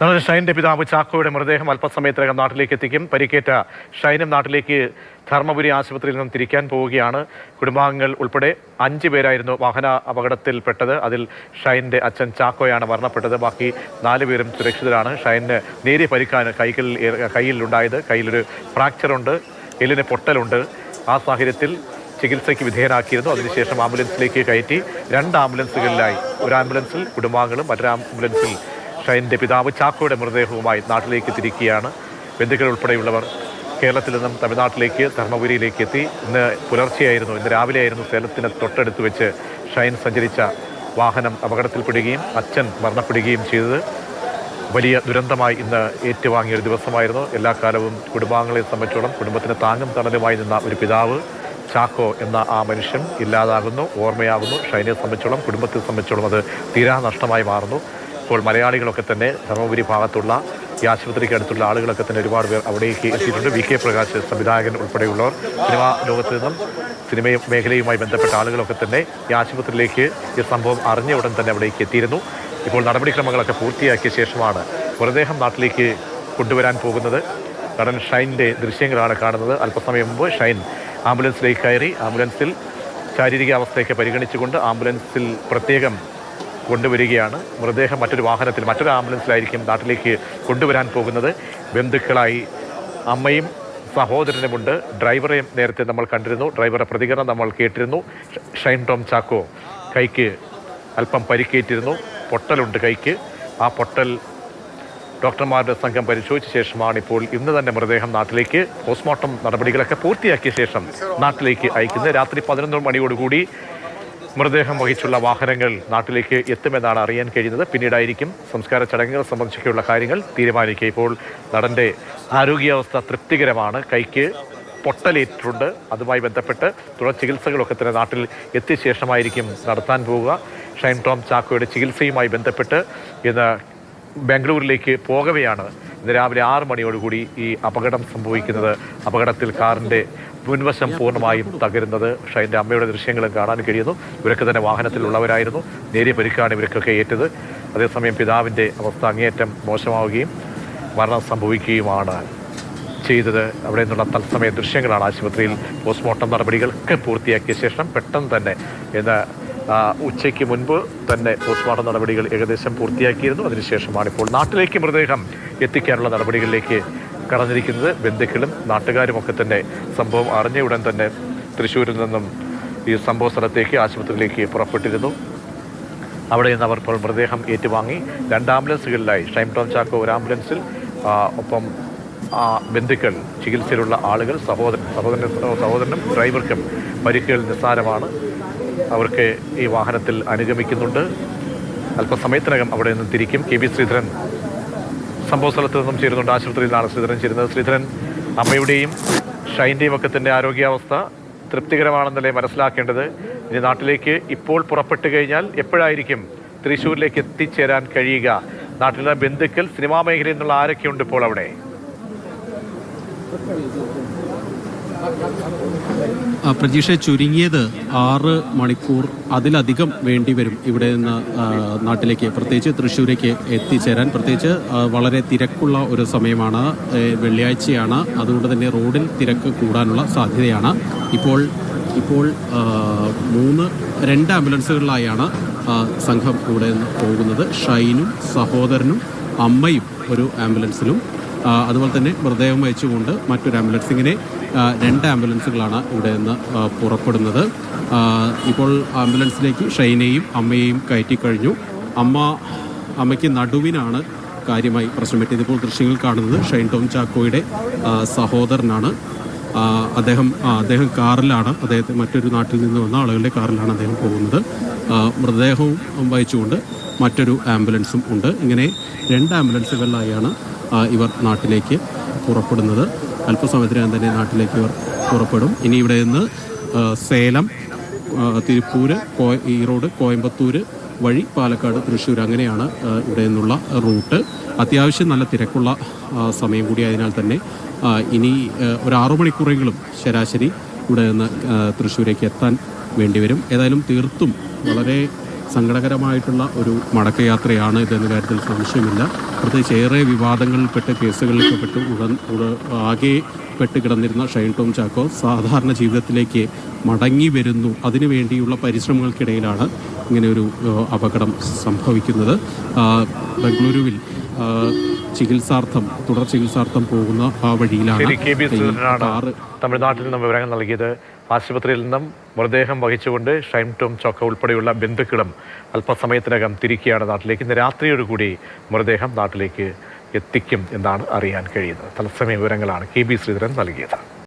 നമ്മുടെ ഷൈന്റെ പിതാവ് ചാക്കോയുടെ മൃതദേഹം അല്പസമയത്തിനകം നാട്ടിലേക്ക് എത്തിക്കും പരിക്കേറ്റ ഷൈനും നാട്ടിലേക്ക് ധർമ്മപുരി ആശുപത്രിയിൽ നിന്നും തിരിക്കാൻ പോവുകയാണ്. കുടുംബാംഗങ്ങൾ ഉൾപ്പെടെ അഞ്ച് പേരായിരുന്നു വാഹന അപകടത്തിൽപ്പെട്ടത്. അതിൽ ഷൈന്റെ അച്ഛൻ ചാക്കോയാണ് മരണപ്പെട്ടത്. ബാക്കി നാല് പേരും സുരക്ഷിതരാണ്. ഷൈന് നേരിയ പരിക്കാണ് കൈകൾ കയ്യിലുണ്ടായത്. കയ്യിലൊരു ഫ്രാക്ചറുണ്ട്. എല്ലിന് പൊട്ടലുണ്ട്. ആ സാഹചര്യത്തിൽ ചികിത്സയ്ക്ക് വിധേയനാക്കിയിരുന്നു. അതിനുശേഷം ആംബുലൻസിലേക്ക് കയറ്റി രണ്ട് ആംബുലൻസുകളിലായി. ഒരു ആംബുലൻസിൽ കുടുംബാംഗങ്ങളും മറ്റൊരു ആംബുലൻസിൽ ഷൈന്റെ പിതാവ് ചാക്കോയുടെ മൃതദേഹവുമായി നാട്ടിലേക്ക് തിരിക്കുകയാണ്. ബന്ധുക്കൾ ഉൾപ്പെടെയുള്ളവർ കേരളത്തിൽ നിന്നും തമിഴ്നാട്ടിലേക്ക് ധർമ്മപുരിയിലേക്ക് എത്തി. ഇന്ന് പുലർച്ചെയായിരുന്നു ഇന്ന് രാവിലെയായിരുന്നു സേലത്തിന് തൊട്ടടുത്ത് വെച്ച് ഷൈൻ സഞ്ചരിച്ച വാഹനം അപകടത്തിൽപ്പെടുകയും അച്ഛൻ മരണപ്പെടുകയും ചെയ്തത്. വലിയ ദുരന്തമായി ഇന്ന് ഏറ്റുവാങ്ങിയ ഒരു ദിവസമായിരുന്നു. എല്ലാ കാലവും കുടുംബാംഗങ്ങളെ സംബന്ധിച്ചോളം കുടുംബത്തിന് താങ്ങും തണലുമായി നിന്ന ഒരു പിതാവ് ചാക്കോ എന്ന ആ മനുഷ്യൻ ഇല്ലാതാകുന്നു ഓർമ്മയാകുന്നു. ഷൈനെ സംബന്ധിച്ചോളം കുടുംബത്തെ സംബന്ധിച്ചോളം അത് തീരാനഷ്ടമായി മാറുന്നു. ഇപ്പോൾ മലയാളികളൊക്കെ തന്നെ ധർമ്മപുരി ഭാഗത്തുള്ള ഈ ആശുപത്രിക്ക് അടുത്തുള്ള ആളുകളൊക്കെ തന്നെ ഒരുപാട് പേർ അവിടേക്ക് എത്തിയിട്ടുണ്ട്. വി കെ പ്രകാശ് സംവിധായകൻ ഉൾപ്പെടെയുള്ളവർ സിനിമാ ലോകത്ത് നിന്നും സിനിമയും മേഖലയുമായി ബന്ധപ്പെട്ട ആളുകളൊക്കെ തന്നെ ഈ ആശുപത്രിയിലേക്ക് ഈ സംഭവം അറിഞ്ഞ ഉടൻ തന്നെ അവിടേക്ക് എത്തിയിരുന്നു. ഇപ്പോൾ നടപടിക്രമങ്ങളൊക്കെ പൂർത്തിയാക്കിയ ശേഷമാണ് മൃതദേഹം നാട്ടിലേക്ക് കൊണ്ടുവരാൻ പോകുന്നത്. നടൻ ഷൈന്റെ ദൃശ്യങ്ങളാണ് കാണുന്നത്. അല്പസമയം മുമ്പ് ഷൈൻ ആംബുലൻസിലേക്ക് കയറി ആംബുലൻസിൽ ശാരീരിക അവസ്ഥയൊക്കെ പരിഗണിച്ചുകൊണ്ട് ആംബുലൻസിൽ പ്രത്യേകം കൊണ്ടുവരികയാണ്. മൃതദേഹം മറ്റൊരു വാഹനത്തിൽ മറ്റൊരു ആംബുലൻസിലായിരിക്കും നാട്ടിലേക്ക് കൊണ്ടുവരാൻ പോകുന്നത്. ബന്ധുക്കളായി അമ്മയും സഹോദരനുമുണ്ട്. ഡ്രൈവറെ നേരത്തെ നമ്മൾ കണ്ടിരുന്നു. ഡ്രൈവറുടെ പ്രതികരണം നമ്മൾ കേട്ടിരുന്നു. ഷൈൻ ടോം ചാക്കോ കൈക്ക് അല്പം പരിക്കേറ്റിരുന്നു. പൊട്ടലുണ്ട് കൈക്ക്. ആ പൊട്ടൽ ഡോക്ടർമാരുടെ സംഘം പരിശോധിച്ച ശേഷമാണ് ഇപ്പോൾ ഇന്ന് തന്നെ മൃതദേഹം നാട്ടിലേക്ക് പോസ്റ്റ്മോർട്ടം നടപടികളൊക്കെ പൂർത്തിയാക്കിയ ശേഷം നാട്ടിലേക്ക് അയക്കുന്നത്. രാത്രി പതിനൊന്ന് മണിയോടുകൂടി മൃതദേഹം വഹിച്ചുള്ള വാഹനങ്ങൾ നാട്ടിലേക്ക് എത്തുമെന്നാണ് അറിയാൻ കഴിയുന്നത്. പിന്നീടായിരിക്കും സംസ്കാര ചടങ്ങുകൾ സംബന്ധിച്ചൊക്കെയുള്ള കാര്യങ്ങൾ തീരുമാനിക്കുക. ഇപ്പോൾ നടന്റെ ആരോഗ്യാവസ്ഥ തൃപ്തികരമാണ്. കൈക്ക് പൊട്ടലേറ്റിട്ടുണ്ട്. അതുമായി ബന്ധപ്പെട്ട് തുടർ ചികിത്സകളൊക്കെ തന്നെ നാട്ടിൽ എത്തിയ ശേഷമായിരിക്കും നടത്താൻ പോവുക. ഷൈൻ ടോം ചാക്കോയുടെ ചികിത്സയുമായി ബന്ധപ്പെട്ട് ഇന്ന് ബാംഗ്ലൂരിലേക്ക് പോകവെയാണ് ഇന്ന് രാവിലെ ആറ് മണിയോടുകൂടി ഈ അപകടം സംഭവിക്കുന്നത് അപകടത്തിൽ കാറിന്റെ മുൻവശം പൂർണമായും തകരുന്നത്. ഷൈന്റെ അമ്മയുടെ ദൃശ്യങ്ങളും കാണാൻ കഴിയുന്നു. ഇവരൊക്കെ തന്നെ വാഹനത്തിലുള്ളവരായിരുന്നു. നേരിയ പരിക്കാണ് ഇവർക്കൊക്കെ ഏറ്റത്. അതേസമയം പിതാവിന്റെ അവസ്ഥ അങ്ങേയറ്റം മോശമാവുകയും മരണം സംഭവിക്കുകയുമാണ് ചെയ്തത്. അവിടെ നിന്നുള്ള തത്സമയ ദൃശ്യങ്ങളാണ് ആശുപത്രിയിൽ പോസ്റ്റ്മോർട്ടം നടപടികളൊക്കെ പൂർത്തിയാക്കിയ ശേഷം പെട്ടെന്ന് തന്നെ ഇന്ന് ആ, ഉച്ചയ്ക്ക് മുൻപ് തന്നെ പോസ്റ്റ്മോർട്ടം നടപടികൾ ഏകദേശം പൂർത്തിയാക്കിയിരുന്നു. അതിനുശേഷമാണ് ഇപ്പോൾ നാട്ടിലേക്ക് മൃതദേഹം എത്തിക്കാനുള്ള നടപടികളിലേക്ക് കടന്നിരിക്കുന്നത്. ബന്ധുക്കളും നാട്ടുകാരും ഒക്കെ തന്നെ സംഭവം അറിഞ്ഞ ഉടൻ തന്നെ തൃശ്ശൂരിൽ നിന്നും ഈ സംഭവ സ്ഥലത്തേക്ക് ആശുപത്രിയിലേക്ക് പുറപ്പെട്ടിരുന്നു. അവിടെ നിന്ന് അവർ ഇപ്പോൾ മൃതദേഹം ഏറ്റുവാങ്ങി. രണ്ട് ആംബുലൻസുകളിലായി ഷൈം ടോം ചാക്കോ ഒരു ആംബുലൻസിൽ ഒപ്പം ബന്ധുക്കൾ ചികിത്സയിലുള്ള ആളുകൾ സഹോദരൻ സഹോദരൻ സഹോദരനും ഡ്രൈവർക്കും പരിക്കുകൾ നിസ്സാരമാണ്. അവർക്ക് ഈ വാഹനത്തിൽ അനുഗമിക്കുന്നുണ്ട്. അല്പസമയത്തിനകം അവിടെ നിന്ന് തിരിക്കും. കെ വി ശ്രീധരൻ സംഭവ സ്ഥലത്ത് നിന്നും ചേരുന്നുണ്ട്. ആശുപത്രിയിലാണ് ശ്രീധരൻ ചേരുന്നത്. ശ്രീധരൻ അമ്മയുടെയും ഷൈന്റെയും ഒക്കെ ആരോഗ്യാവസ്ഥ തൃപ്തികരമാണെന്നല്ലേ മനസ്സിലാക്കേണ്ടത്. ഇനി നാട്ടിലേക്ക് ഇപ്പോൾ പുറപ്പെട്ടു കഴിഞ്ഞാൽ എപ്പോഴായിരിക്കും തൃശ്ശൂരിലേക്ക് എത്തിച്ചേരാൻ കഴിയുക? നാട്ടിലെ ബന്ധുക്കൾ സിനിമാ മേഖലയിൽ നിന്നുള്ള ആരൊക്കെയുണ്ട് ഇപ്പോൾ അവിടെ? പ്രതീക്ഷ ചുരുങ്ങിയത് ആറ് മണിക്കൂർ അതിലധികം വേണ്ടി വരും ഇവിടെ നിന്ന് നാട്ടിലേക്ക്. പ്രത്യേകിച്ച് തൃശ്ശൂരേക്ക് എത്തിച്ചേരാൻ. പ്രത്യേകിച്ച് വളരെ തിരക്കുള്ള ഒരു സമയമാണ് വെള്ളിയാഴ്ചയാണ്. അതുകൊണ്ട് തന്നെ റോഡിൽ തിരക്ക് കൂടാനുള്ള സാധ്യതയാണ്. ഇപ്പോൾ ഇപ്പോൾ മൂന്ന് രണ്ട് ആംബുലൻസുകളിലായാണ് സംഘം ഇവിടെ നിന്ന് പോകുന്നത്. ഷൈനും സഹോദരനും അമ്മയും ഒരു ആംബുലൻസിലും. അതുപോലെ തന്നെ മൃതദേഹം വഹിച്ചുകൊണ്ട് മറ്റൊരു ആംബുലൻസ് ഇങ്ങനെ ആ, രണ്ട് ആംബുലൻസുകളാണ് ഇവിടെ നിന്ന് പുറപ്പെടുന്നത്. ഇപ്പോൾ ആംബുലൻസിലേക്ക് ഷൈനയും അമ്മയെയും കയറ്റി കഴിഞ്ഞു. അമ്മ അമ്മയ്ക്ക് നടുവിനാണ് കാര്യമായി പ്രശ്നം പറ്റിയത് ഇപ്പോൾ ദൃശ്യങ്ങൾ കാണുന്നത് ഷൈൻ ടോം ചാക്കോയുടെ സഹോദരനാണ്. അദ്ദേഹം അദ്ദേഹം കാറിലാണ്. അദ്ദേഹത്തെ മറ്റൊരു നാട്ടിൽ നിന്ന് വന്ന ആളുകളുടെ കാറിലാണ് അദ്ദേഹം പോകുന്നത്. മൃതദേഹവും വഹിച്ചുകൊണ്ട് മറ്റൊരു ആംബുലൻസും ഉണ്ട്. ഇങ്ങനെ രണ്ട് ആംബുലൻസുകളിലായാണ് ഇവർ നാട്ടിലേക്ക് പുറപ്പെടുന്നത്. അല്പസമയത്തിനകം തന്നെ നാട്ടിലേക്ക് പുറപ്പെടും. ഇനി ഇവിടെ നിന്ന് സേലം തിരുപ്പൂര് ഈറോഡ് കോയമ്പത്തൂർ വഴി പാലക്കാട് തൃശ്ശൂർ അങ്ങനെയാണ് ഇവിടെ നിന്നുള്ള റൂട്ട്. അത്യാവശ്യം നല്ല തിരക്കുള്ള സമയം കൂടി ആയതിനാൽ തന്നെ ഇനി ഒരു ആറു മണിക്കൂറെങ്കിലും ശരാശരി ഇവിടെ നിന്ന് തൃശ്ശൂരേക്ക് എത്താൻ വേണ്ടിവരും ഏതായാലും തീർത്തും വളരെ സങ്കടകരമായിട്ടുള്ള ഒരു മടക്കയാത്രയാണ് ഇതെന്ന കാര്യത്തിൽ സംശയമില്ല. പ്രത്യേകിച്ച് ഏറെ വിവാദങ്ങളിൽപ്പെട്ട് കേസുകളിലൊക്കെ പെട്ട് ഉടൻ ഉട- ആകെ പെട്ട് കിടന്നിരുന്ന ഷൈൻ ടോം ചാക്കോ സാധാരണ ജീവിതത്തിലേക്ക് മടങ്ങി വരുന്നു. അതിനുവേണ്ടിയുള്ള പരിശ്രമങ്ങൾക്കിടയിലാണ് ഇങ്ങനെ ഒരു അപകടം സംഭവിക്കുന്നത്. ബംഗളൂരുവിൽ ചികിത്സാർത്ഥം തുടർ ചികിത്സാർത്ഥം പോകുന്ന ആ വഴിയിലാണ് തമിഴ്നാട്ടിൽ നിന്ന് വിവരങ്ങൾ നൽകിയത്. ആശുപത്രിയിൽ നിന്നും മൃതദേഹം വഹിച്ചുകൊണ്ട് ഷൈം ടോം ചോക്ക ഉൾപ്പെടെയുള്ള ബന്ധുക്കളും അല്പസമയത്തിനകം തിരിക്കുകയാണ് നാട്ടിലേക്ക് ഇന്ന് രാത്രിയോടുകൂടി മൃതദേഹം നാട്ടിലേക്ക് എത്തിക്കും എന്നാണ് അറിയാൻ കഴിയുന്നത്. തത്സമയ വിവരങ്ങളാണ് കെ ബി ശ്രീധരൻ നൽകിയത്.